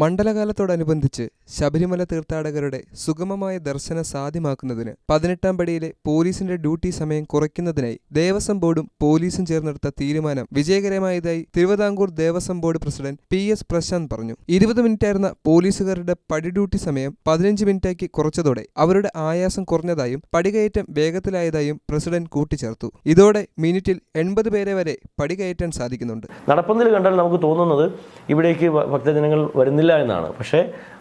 മണ്ഡലകാലത്തോടനുബന്ധിച്ച് ശബരിമല തീർത്ഥാടകരുടെ സുഗമമായ ദർശനം സാധ്യമാക്കുന്നതിന് പതിനെട്ടാം പടിയിലെ പോലീസിന്റെ ഡ്യൂട്ടി സമയം കുറയ്ക്കുന്നതിനായി ദേവസ്വം ബോർഡും പോലീസും ചേർന്നെടുത്ത തീരുമാനം വിജയകരമായതായി Thiruvithamkoor Devaswom board president P S Prashanth പറഞ്ഞു. ഇരുപത് മിനിറ്റായിരുന്ന പോലീസുകാരുടെ പടി ഡ്യൂട്ടി സമയം പതിനഞ്ച് മിനിറ്റാക്കി കുറച്ചതോടെ അവരുടെ ആയാസം കുറഞ്ഞതായും പടികയറ്റം വേഗത്തിലായതായും പ്രസിഡന്റ് കൂട്ടിച്ചേർത്തു. ഇതോടെ മിനിറ്റിൽ എൺപത് പേരെ വരെ പടികയറ്റാൻ സാധിക്കുന്നുണ്ട്. നടപ്പന്തൽ കണ്ടാൽ നമുക്ക് തോന്നുന്നത് ഇവിടേക്ക് ഭക്തജനങ്ങൾ ഭക്തജനങ്ങൾ വരുന്നില്ല എന്നാണ്. പക്ഷേ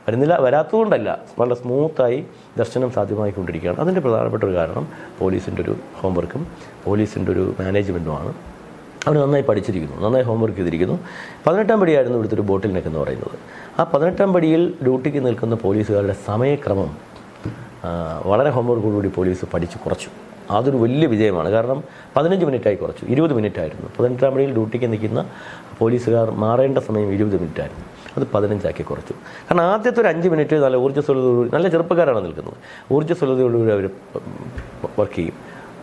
വരുന്നില്ല വരാത്തതുകൊണ്ടല്ല വളരെ സ്മൂത്തായി ദർശനം സാധ്യമായിക്കൊണ്ടിരിക്കുകയാണ്. അതിന്റെ പ്രധാനപ്പെട്ട ഒരു കാരണം പോലീസിന്റെ ഒരു ഹോംവർക്കും പോലീസിന്റെ ഒരു മാനേജ്മെന്റുമാണ് അവർ നന്നായി പഠിച്ചിരിക്കുന്നു നന്നായി ഹോംവർക്ക് ചെയ്തിരിക്കുന്നു. പതിനെട്ടാം പടിയായിരുന്നു ഇവിടുത്തെ ഒരു ബോട്ടിൽ നെക്ക് പറയുന്നത്. ആ പതിനെട്ടാം പടിയിൽ ഡ്യൂട്ടിക്ക് നിൽക്കുന്ന പോലീസുകാരുടെ സമയക്രമം വളരെ ഹോംവർക്കോടുകൂടി പോലീസ് പഠിച്ച് കുറച്ചു. അതൊരു വലിയ വിജയമാണ്. കാരണം പതിനഞ്ച് മിനിറ്റായി കുറച്ചു ഇരുപത് മിനിറ്റായിരുന്നു. പതിനെട്ടാം പടിയിൽ ഡ്യൂട്ടിക്ക് നിൽക്കുന്ന പോലീസുകാർ മാറേണ്ട സമയം ഇരുപത് മിനിറ്റ് ആയിരുന്നു അത് പതിനഞ്ചാക്കി കുറച്ചു. കാരണം ആദ്യത്തെ ഒരു അഞ്ച് മിനിറ്റ് നല്ല ഊർജസ്വലതയോടുകൂടി നല്ല ചെറുപ്പക്കാരാണ് നിൽക്കുന്നത്. ഊർജസ്വലതയോടുകൂടി അവർ വർക്ക് ചെയ്യും.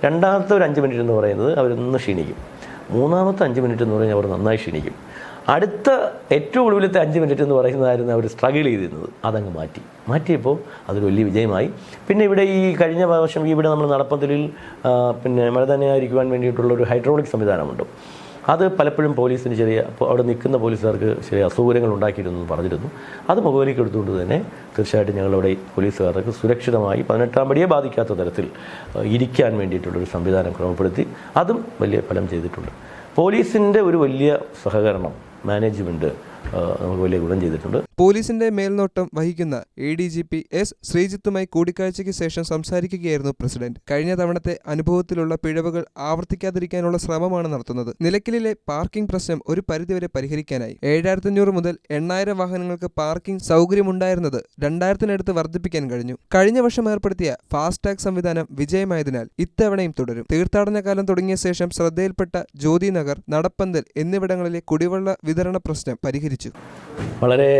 രണ്ടാമത്തെ ഒരു അഞ്ച് മിനിറ്റ് എന്ന് പറയുന്നത് അവരൊന്ന് ക്ഷീണിക്കും. മൂന്നാമത്തെ അഞ്ച് മിനിറ്റ് എന്ന് പറഞ്ഞാൽ അവർ നന്നായി ക്ഷീണിക്കും. അടുത്ത ഏറ്റവും ഒടുവിലത്തെ അഞ്ച് മിനിറ്റ് എന്ന് പറയുന്നതായിരുന്നു അവർ സ്ട്രഗിൾ ചെയ്തിരുന്നത്. അതങ്ങ് മാറ്റി. മാറ്റിയപ്പോൾ അതൊരു വലിയ വിജയമായി. പിന്നെ ഇവിടെ ഈ കഴിഞ്ഞ വർഷം ഇവിടെ നമ്മൾ നടപ്പന്തലിൽ പിന്നെ മഴ തന്നെയായിരിക്കുവാൻ വേണ്ടിയിട്ടുള്ളൊരു ഹൈഡ്രോളിക് സംവിധാനമുണ്ട്. അത് പലപ്പോഴും പോലീസിന് ചെറിയ അവിടെ നിൽക്കുന്ന പോലീസുകാർക്ക് ചെറിയ അസൗകര്യങ്ങൾ ഉണ്ടാക്കിയിരുന്നു എന്ന് പറഞ്ഞിരുന്നു. അത് മുഖവിലേക്ക് എടുത്തുകൊണ്ട് തന്നെ തീർച്ചയായിട്ടും ഞങ്ങളവിടെ പോലീസുകാർക്ക് സുരക്ഷിതമായി പതിനെട്ടാം പടിയെ ബാധിക്കാത്ത തരത്തിൽ ഇരിക്കാൻ വേണ്ടിയിട്ടുള്ളൊരു സംവിധാനം ക്രമപ്പെടുത്തി അതും വലിയ ഫലം ചെയ്തിട്ടുണ്ട്. പോലീസിന്റെ ഒരു വലിയ സഹകരണം മാനേജ്മെന്റ് നമുക്ക് വലിയ ഗുണം ചെയ്തിട്ടുണ്ട്. പോലീസിന്റെ മേൽനോട്ടം വഹിക്കുന്ന A D G P S ശ്രീജിത്തുമായി കൂടിക്കാഴ്ചയ്ക്ക് ശേഷം സംസാരിക്കുകയായിരുന്നു പ്രസിഡന്റ്. കഴിഞ്ഞ തവണത്തെ അനുഭവത്തിലുള്ള പിഴവുകൾ ആവർത്തിക്കാതിരിക്കാനുള്ള ശ്രമമാണ് നടത്തുന്നത്. നിലയ്ക്കലിലെ പാർക്കിംഗ് പ്രശ്നം ഒരു പരിധിവരെ പരിഹരിക്കാനായി. ഏഴായിരത്തഞ്ഞൂറ് മുതൽ എണ്ണായിരം വാഹനങ്ങൾക്ക് പാർക്കിംഗ് സൗകര്യമുണ്ടായിരുന്നത് രണ്ടായിരത്തിനടുത്ത് വർദ്ധിപ്പിക്കാൻ കഴിഞ്ഞു. കഴിഞ്ഞ വർഷം ഏർപ്പെടുത്തിയ ഫാസ്ടാഗ് സംവിധാനം വിജയമായതിനാൽ ഇത്തവണയും തുടരും. തീർത്ഥാടന കാലം തുടങ്ങിയ ശേഷം ശ്രദ്ധയിൽപ്പെട്ട ജ്യോതി നഗർ നടപ്പന്തൽ എന്നിവിടങ്ങളിലെ കുടിവെള്ള വിതരണ പ്രശ്നം പരിഹരിച്ചു. വളരെ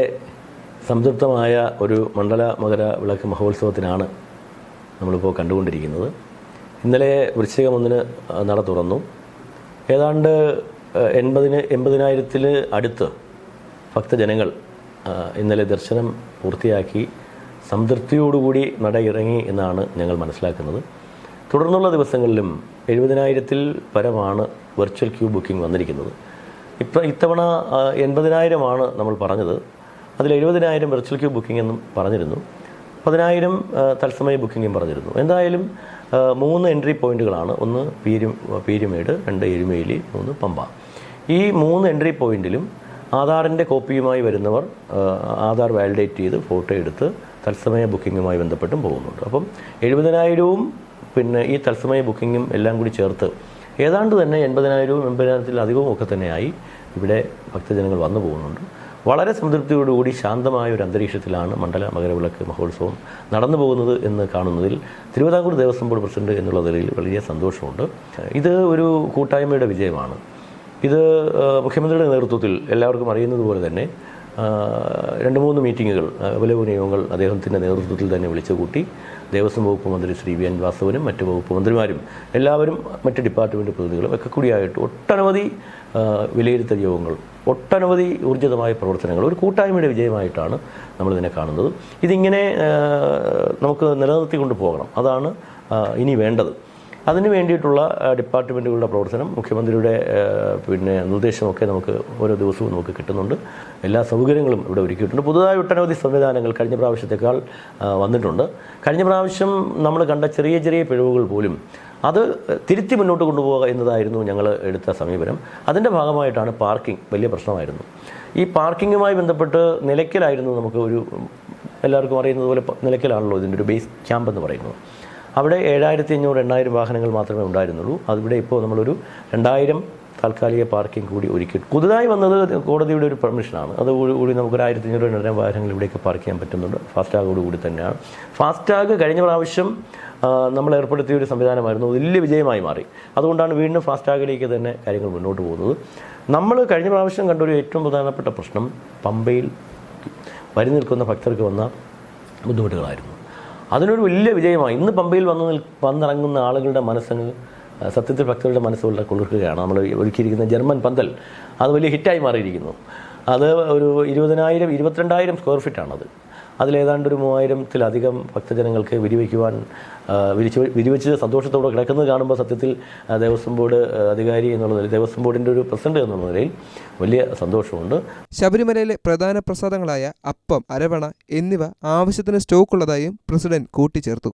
സംതൃപ്തമായ ഒരു മണ്ഡല മകര വിളക്ക് മഹോത്സവത്തിനാണ് നമ്മളിപ്പോൾ കണ്ടുകൊണ്ടിരിക്കുന്നത്. ഇന്നലെ വൃശ്ചികം ഒന്നിന് നട തുറന്നു. ഏതാണ്ട് എൺപതിന് എൺപതിനായിരത്തിൽ അടുത്ത് ഭക്തജനങ്ങൾ ഇന്നലെ ദർശനം പൂർത്തിയാക്കി സംതൃപ്തിയോടുകൂടി നട ഇറങ്ങി എന്നാണ് ഞങ്ങൾ മനസ്സിലാക്കുന്നത്. തുടർന്നുള്ള ദിവസങ്ങളിലും എഴുപതിനായിരത്തിൽ പരമാണ് വെർച്വൽ ക്യൂ ബുക്കിംഗ് വന്നിരിക്കുന്നത്. ഇപ്പം ഇത്തവണ എൺപതിനായിരമാണ് നമ്മൾ പറഞ്ഞത്. അതിൽ എഴുപതിനായിരം വെർച്വൽ ക്യൂ ബുക്കിംഗ് എന്നും പറഞ്ഞിരുന്നു. പതിനായിരം തത്സമയ ബുക്കിങ്ങും പറഞ്ഞിരുന്നു. എന്തായാലും മൂന്ന് എൻട്രി പോയിന്റുകളാണ്. ഒന്ന് പീരു പീരുമേട് രണ്ട് എരുമേലി മൂന്ന് പമ്പ. ഈ മൂന്ന് എൻട്രി പോയിന്റിലും ആധാറിന്റെ കോപ്പിയുമായി വരുന്നവർ ആധാർ വാലിഡേറ്റ് ചെയ്ത് ഫോട്ടോ എടുത്ത് തത്സമയ ബുക്കിങ്ങുമായി ബന്ധപ്പെട്ടും പോകുന്നുണ്ട്. അപ്പം എഴുപതിനായിരവും പിന്നെ ഈ തത്സമയ ബുക്കിങ്ങും എല്ലാം കൂടി ചേർത്ത് ഏതാണ്ട് തന്നെ എൺപതിനായിരവും എൺപതിനായിരത്തിലധികവും ഒക്കെ തന്നെയായി ഇവിടെ ഭക്തജനങ്ങൾ വന്നു പോകുന്നുണ്ട്. വളരെ സംതൃപ്തിയോടുകൂടി ശാന്തമായ ഒരു അന്തരീക്ഷത്തിലാണ് മണ്ഡല മകരവിളക്ക് മഹോത്സവം നടന്നു പോകുന്നത് എന്ന് കാണുന്നതിൽ തിരുവിതാംകൂർ ദേവസ്വം ബോർഡ് പ്രസിഡന്റ് എന്നുള്ള നിലയിൽ വലിയ സന്തോഷമുണ്ട്. ഇത് ഒരു കൂട്ടായ്മയുടെ വിജയമാണ്. ഇത് മുഖ്യമന്ത്രിയുടെ നേതൃത്വത്തിൽ എല്ലാവർക്കും അറിയുന്നത് പോലെ തന്നെ രണ്ട് മൂന്ന് മീറ്റിങ്ങുകൾ അവലോകനയോഗങ്ങൾ അദ്ദേഹത്തിന്റെ നേതൃത്വത്തിൽ തന്നെ വിളിച്ചു കൂട്ടി. ദേവസ്വം വകുപ്പ് മന്ത്രി ശ്രീ വി എൻ വാസവനും മറ്റ് വകുപ്പ് മന്ത്രിമാരും എല്ലാവരും മറ്റ് ഡിപ്പാർട്ട്മെന്റ് പ്രതിനിധികളും ഒക്കെ കൂടിയായിട്ട് ഒട്ടനവധി വിലയിരുത്തൽ യോഗങ്ങൾ ഒട്ടനവധി ഊർജിതമായ പ്രവർത്തനങ്ങൾ ഒരു കൂട്ടായ്മയുടെ വിജയമായിട്ടാണ് നമ്മളിതിനെ കാണുന്നത്. ഇതിങ്ങനെ നമുക്ക് നിലനിർത്തിക്കൊണ്ട് പോകണം. അതാണ് ഇനി വേണ്ടത്. അതിന് വേണ്ടിയിട്ടുള്ള ഡിപ്പാർട്ട്മെന്റുകളുടെ പ്രവർത്തനം മുഖ്യമന്ത്രിയുടെ പിന്നെ നിർദ്ദേശമൊക്കെ നമുക്ക് ഓരോ ദിവസവും നമുക്ക് കിട്ടുന്നുണ്ട്. എല്ലാ സൗകര്യങ്ങളും ഇവിടെ ഒരുക്കിയിട്ടുണ്ട്. പുതുതായി ഒട്ടനവധി സംവിധാനങ്ങൾ കഴിഞ്ഞ പ്രാവശ്യത്തേക്കാൾ വന്നിട്ടുണ്ട്. കഴിഞ്ഞ പ്രാവശ്യം നമ്മൾ കണ്ട ചെറിയ ചെറിയ പിഴവുകൾ പോലും അത് തിരുത്തി മുന്നോട്ട് കൊണ്ടുപോകുക എന്നതായിരുന്നു ഞങ്ങൾ എടുത്ത സമീപനം. അതിന്റെ ഭാഗമായിട്ടാണ് പാർക്കിംഗ് വലിയ പ്രശ്നമായിരുന്നു. ഈ പാർക്കിങ്ങുമായി ബന്ധപ്പെട്ട് നിലയ്ക്കലായിരുന്നു നമുക്ക് ഒരു എല്ലാവർക്കും അറിയുന്നത് പോലെ നിലയ്ക്കലാണല്ലോ ഇതിന്റെ ഒരു ബേസ് ക്യാമ്പ് എന്ന് പറയുന്നത്. അവിടെ ഏഴായിരത്തി അഞ്ഞൂറ് എണ്ണായിരം വാഹനങ്ങൾ മാത്രമേ ഉണ്ടായിരുന്നുള്ളൂ. അതിവിടെ ഇപ്പോൾ നമ്മളൊരു രണ്ടായിരം താൽക്കാലിക പാർക്കിംഗ് കൂടി ഒരുക്കി. പുതുതായി വന്നത് കോടതിയുടെ ഒരു പെർമിഷനാണ്. അത് കൂടി നമുക്ക് നമുക്കൊരു ആയിരത്തി അഞ്ഞൂറ് രണ്ടായിരം വാഹനങ്ങൾ ഇവിടെയൊക്കെ പാർക്ക് ചെയ്യാൻ പറ്റുന്നുണ്ട്. ഫാസ്റ്റാഗോട് കൂടി തന്നെയാണ്. ഫാസ്റ്റാഗ് കഴിഞ്ഞ പ്രാവശ്യം നമ്മൾ ഏർപ്പെടുത്തിയ ഒരു സംവിധാനമായിരുന്നു. വലിയ വിജയമായി മാറി. അതുകൊണ്ടാണ് വീണ്ടും ഫാസ്റ്റാഗിലേക്ക് തന്നെ കാര്യങ്ങൾ മുന്നോട്ട് പോകുന്നത്. നമ്മൾ കഴിഞ്ഞ പ്രാവശ്യം കണ്ടൊരു ഏറ്റവും പ്രധാനപ്പെട്ട പ്രശ്നം പമ്പയിൽ വരി നിൽക്കുന്ന ഭക്തർക്ക് വന്ന ബുദ്ധിമുട്ടുകളായിരുന്നു. അതിനൊരു വലിയ വിജയമായി ഇന്ന് പമ്പയിൽ വന്ന് വന്നിറങ്ങുന്ന ആളുകളുടെ മനസ്സങ്ങ് സത്യത്തിൽ ഭക്തരുടെ മനസ്സുകളുടെ കുളിർക്കുകയാണ്. നമ്മൾ ഒരുക്കിയിരിക്കുന്ന ജർമ്മൻ പന്തൽ അത് വലിയ ഹിറ്റായി മാറിയിരിക്കുന്നു. അത് ഒരു ഇരുപതിനായിരം ഇരുപത്തിരണ്ടായിരം സ്ക്വയർ ഫീറ്റാണത്. അതിലേതാണ്ട് ഒരു മൂവായിരത്തിലധികം ഭക്തജനങ്ങൾക്ക് വിരിവയ്ക്കുവാൻ വിരിച്ച് വിരിവെച്ച് സന്തോഷത്തോടെ കിടക്കുന്നത് കാണുമ്പോൾ സത്യത്തിൽ ദേവസ്വം ബോർഡ് അധികാരി എന്നുള്ള നിലയിൽ ദേവസ്വം ബോർഡിന്റെ ഒരു പ്രസിഡന്റ് എന്നുള്ള നിലയിൽ വലിയ സന്തോഷമുണ്ട്. ശബരിമലയിലെ പ്രധാന പ്രസാദങ്ങളായ അപ്പം അരവണ എന്നിവ ആവശ്യത്തിന് സ്റ്റോക്കുള്ളതായും പ്രസിഡന്റ് കൂട്ടിച്ചേർത്തു.